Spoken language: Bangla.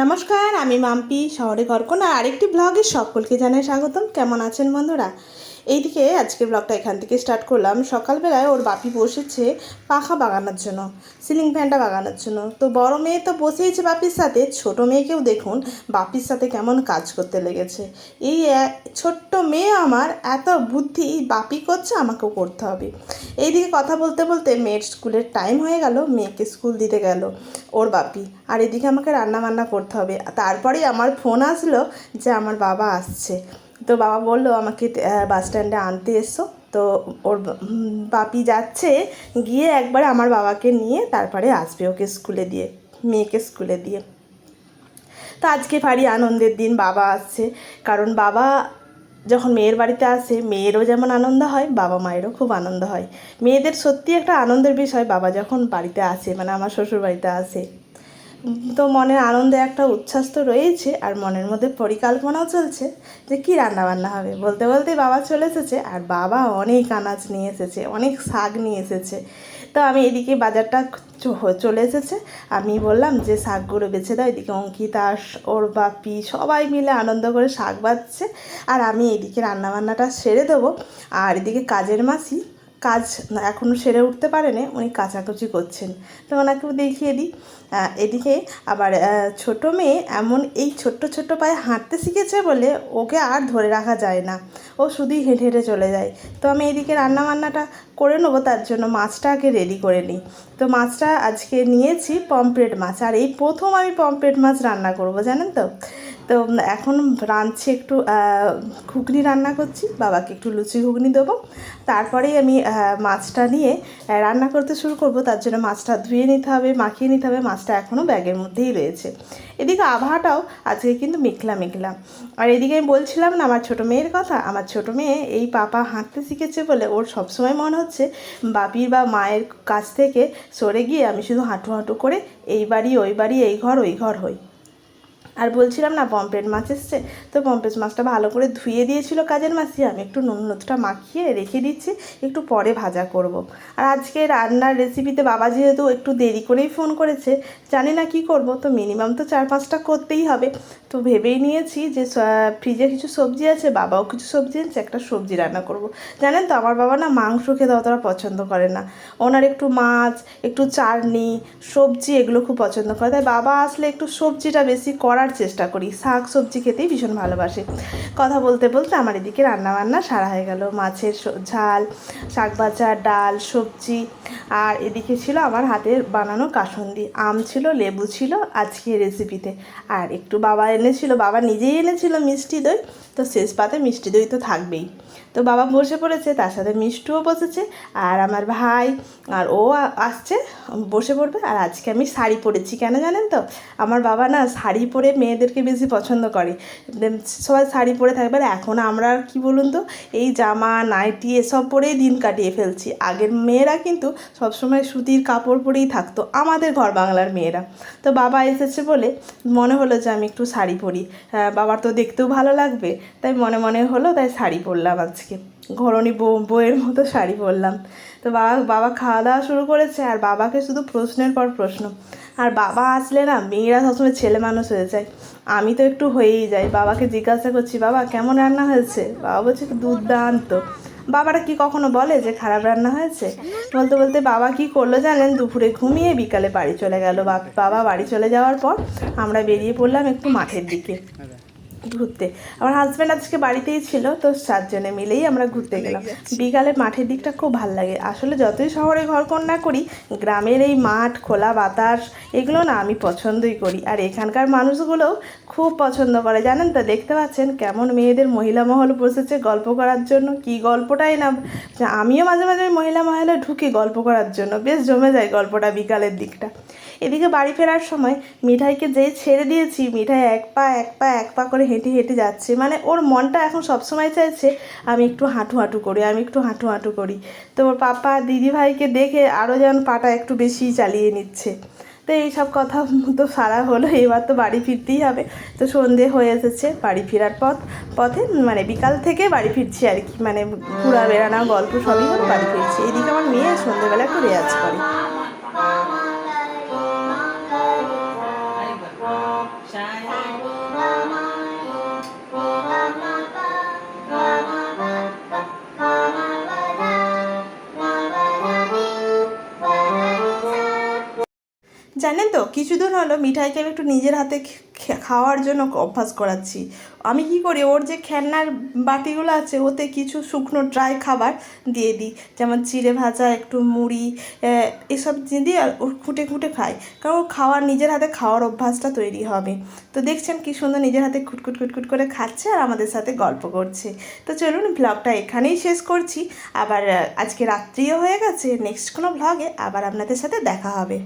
নমস্কার আমি মাম্পি শহরে ঘরকোনা আরেকটি ব্লগে সকলকে জানাই স্বাগতম। কেমন আছেন বন্ধুরা? এইদিকে আজকের ব্লগটা এখান থেকে স্টার্ট করলাম। সকালবেলায় ওর বাপি বসেছে পাখা বাগানোর জন্য সিলিং ফ্যানটা বাগানোর জন্য। তো বড় মেয়ে তো বসেইছে বাপির সাথে, ছোট মেয়েকেও দেখুন বাপির সাথে কেমন কাজ করতে লেগেছে। এই ছোট্ট মেয়ে আমার, এত বুদ্ধি বাপি করছে, আমাকেও করতে হবে। এইদিকে কথা বলতে বলতে মেয়ের স্কুলের টাইম হয়ে গেল, মেয়েকে স্কুল দিতে গেল ওর বাপি। আর এদিকে আমাকে রান্না বান্না করতে হবে। তারপরেই আমার ফোন আসলো যে আমার বাবা আসছে। তো বাবা বলল, আমাকে বাস স্ট্যান্ডে আনতে এসো। তো ওর বাপি যাচ্ছে, গিয়ে একবার আমার বাবাকে নিয়ে তারপরে আসবে ওকে স্কুলে দিয়ে, মেয়েকে স্কুলে দিয়ে। তো আজকে ভারী আনন্দের দিন বাবা আসছে, কারণ বাবা যখন মেয়ের বাড়িতে আসে, মেয়েরও যেমন আনন্দ হয়, বাবা মায়েরও খুব আনন্দ হয়। মেয়েদের সত্যি একটা আনন্দের বিষয়, বাবা যখন বাড়িতে আসে মানে আমার শ্বশুর বাড়িতে আসে তো মনের আনন্দে একটা উচ্ছ্বাস তো রয়েছে আর মনের মধ্যে পরিকল্পনাও চলছে যে কী রান্না বান্না হবে। বলতে বলতে বাবা চলে এসেছে, আর বাবা অনেক আনাজ নিয়ে এসেছে, অনেক শাক নিয়ে এসেছে। তো আমি এদিকে বাজারটা চলে এসেছে। আমি বললাম যে শাকগুলো বেছে দাও, এদিকে অঙ্কিতা ওর বাপি সবাই মিলে আনন্দ করে শাক বাজছে আর আমি এদিকে রান্নাবান্নাটা সেরে দেবো। আর এদিকে কাজের মাসি কাজ এখনও সেরে উঠতে পারেনি, উনি কাচাকুচি করছেন। তো ওনাকেও দেখিয়ে দিই। এদিকে আবার ছোট মেয়ে এমন এই ছোট্ট ছোট্ট পায়ে হাঁটতে শিখেছে বলে ওকে আর ধরে রাখা যায় না। ও শুধুই হেঁটে হেঁটে চলে যায়। তো আমি এদিকে রান্না বান্নাটা করে নেব, তার জন্য মাছটা আগে রেডি করে নিই। তো মাছটা আজকে নিয়েছি পমপ্লেট মাছ, আর এই প্রথম আমি পমপ্লেট মাছ রান্না করব, জানেন তো? তো এখন রাঁধছি একটু ঘুগনি রান্না করছি, বাবাকে একটু লুচি ঘুগনি দেবো। তারপরেই আমি মাছটা নিয়ে রান্না করতে শুরু করব। তার জন্য মাছটা ধুয়ে নিতে হবে, মাখিয়ে নিতে হবে। মাছটা এখনও ব্যাগের মধ্যেই রয়েছে। এদিকে আবহাওয়াটাও আজকে কিন্তু মেঘলা মেঘলা। আর এদিকে আমি বলছিলাম না, আমার ছোটো মেয়ের কথা, আমার ছোটো মেয়ে এই পাপা হাঁটতে শিখেছে বলে ওর সবসময় মনে হচ্ছে, বাপির বা মায়ের কাছ থেকে সরে গিয়ে আমি শুধু হাঁটু হাঁটু করে, এই বাড়ি, ওই বাড়ি, এই ঘর, ওই ঘর হই। আর বলছিলাম না পম্পেট মাছ এসছে। তো পম্পেট মাছটা ভালো করে ধুয়ে দিয়েছিল কাজের মাছই আমি একটু নুন হলুদটা মাখিয়ে রেখে দিচ্ছি, একটু পরে ভাজা করব। আর আজকে রান্নার রেসিপিতে বাবা যেহেতু একটু দেরি করেই ফোন করেছে, জানি না কি করব। তো মিনিমাম তো চার পাঁচটা করতেই হবে। তো ভেবেই নিয়েছি যে ফ্রিজে কিছু সবজি আছে, বাবাও কিছু সবজি এনেছে, একটা সবজি রান্না করব। জানেন তো, আমার বাবা না মাংস খেতে অতটা পছন্দ করে না। ওনার একটু মাছ, একটু চাটনি, সবজি এগুলো খুব পছন্দ করে। তাই বাবা আসলে একটু সবজিটা বেশি করার চেষ্টা করি। শাক, সবজি খেতেই ভীষণ ভালোবাসে। কথা বলতে বলতে আমার এদিকে রান্না বান্না সারা হয়ে গেল। মাছের ঝাল, শাক ভাজা, ডাল, সবজি। আর এদিকে ছিল আমার হাতের বানানো কাসন্দি। আম ছিল, লেবু ছিল আজকে রেসিপিতে। আর একটু বাবা এনেছিল, বাবা নিজেই এনেছিল মিষ্টি দই। তো শেষ পাতে মিষ্টি দই তো থাকবেই। তো বাবা বসে পড়েছে, তার সাথে মিষ্টুও বসেছে। আর আমার ভাই আর ও আসছে, বসে পড়বে। আর আজকে আমি শাড়ি পরেছি কেন জানেন তো? আমার বাবা না শাড়ি পরে মেয়েদেরকে বেশি পছন্দ করে। সবাই শাড়ি পরে থাকবে। আর এখন আমরা আর কি বলুন তো, এই জামা, নাইটি এসব পরেই দিন কাটিয়ে ফেলছি। আগের মেয়েরা কিন্তু সবসময় সুতির কাপড় পরেই থাকতো, আমাদের ঘর বাংলার মেয়েরা। তো বাবা এসেছে বলে মনে হলো যে আমি একটু শাড়ি পরি। বাবার তো দেখতেও ভালো লাগবে, তাই মনে মনে হলো তাই শাড়ি পরলাম আজকে। ঘরণী বউ, বউয়ের মতো শাড়ি পরলাম। তো বাবা বাবা খাওয়া দাওয়া শুরু করেছে, আর বাবাকে শুধু প্রশ্নের পর প্রশ্ন। আর বাবা আসলে না, মেয়েরা সবসময় ছেলে মানুষ হয়ে যায়। আমি তো একটু হয়েই যাই। বাবাকে জিজ্ঞাসা করছি, বাবা, কেমন রান্না হয়েছে? বাবা বলছে, দুর্দান্ত। বাবারা কি কখনো বলে যে, খারাপ রান্না হয়েছে? বলতে বলতে বাবা কি করল জানেন? দুপুরে ঘুমিয়ে বিকালে বাড়ি চলে গেল। বাবা বাড়ি চলে যাওয়ার পর আমরা বেরিয়ে পড়লাম একটু মাঠের দিকে। ঘুরতে। আমার হাজব্যান্ড আজকে বাড়িতেই ছিল তো চারজনে মিলেই আমরা ঘুরতে গেলাম। বিকালে মাঠের দিকটা খুব ভালো লাগে। আসলে যতই শহরে ঘর কন্যা করি গ্রামের এই মাঠ খোলা বাতাস এগুলো না আমি পছন্দই করি। আর এখানকার মানুষগুলোও খুব পছন্দ করে। জানেন তো দেখতে পাচ্ছেন কেমন মেয়েদের মহিলা মহল বসেছে গল্প করার জন্য। কি গল্পটাই না আমিও মাঝে মাঝে মহিলা মহলে ঢুকি গল্প করার জন্য। বেশ জমে যায় গল্পটা বিকালের দিকটা। এদিকে বাড়ি ফেরার সময় মিঠাইকে যেই ছেড়ে দিয়েছি, মিঠাই এক পা এক পা এক পা করে হেঁটে হেঁটে যাচ্ছে। মানে ওর মনটা এখন সবসময় চাইছে আমি একটু হাঁটু হাঁটু করি, আমি একটু হাঁটু হাঁটু করি। তো ওর পাপা দিদি ভাইকে দেখে আরও যেন পাটা একটু বেশি চালিয়ে নিচ্ছে। তো এইসব কথা তো সারা হলো, এবার তো বাড়ি ফিরতেই হবে। তো সন্ধে হয়ে এসেছে বাড়ি ফেরার পথ, পথে মানে বিকাল থেকে বাড়ি ফিরছি আর কি। মানে ঘোরা বেড়ানো গল্প সবই হলো বাড়ি ফিরছি। এদিকে আমার মেয়ে সন্ধেবেলা একটু রেয়াজ করে। জানেন তো কিছুদিন হলো মিঠাইকে আমি একটু নিজের হাতে খাওয়ার জন্য অভ্যাস করাচ্ছি। আমি কি করি, ওর যে খেলনার বাটিগুলো আছে, ওতে কিছু শুকনো ড্রাই খাবার দিয়ে দিই। যেমন চিড়ে ভাজা, একটু মুড়ি এসব দিয়ে আর ওর খুঁটে খুঁটে খাই। কারণ ওর খাওয়ার, নিজের হাতে খাওয়ার অভ্যাসটা তৈরি হবে। তো দেখছেন কি সুন্দর নিজের হাতে খুটখুট খুটখুট করে খাচ্ছে আর আমাদের সাথে গল্প করছে। তো চলুন ব্লগটা এখানেই শেষ করছি। আবার আজকে রাত্রিও হয়ে গেছে নেক্সট কোনো ব্লগে আবার আপনাদের সাথে দেখা হবে।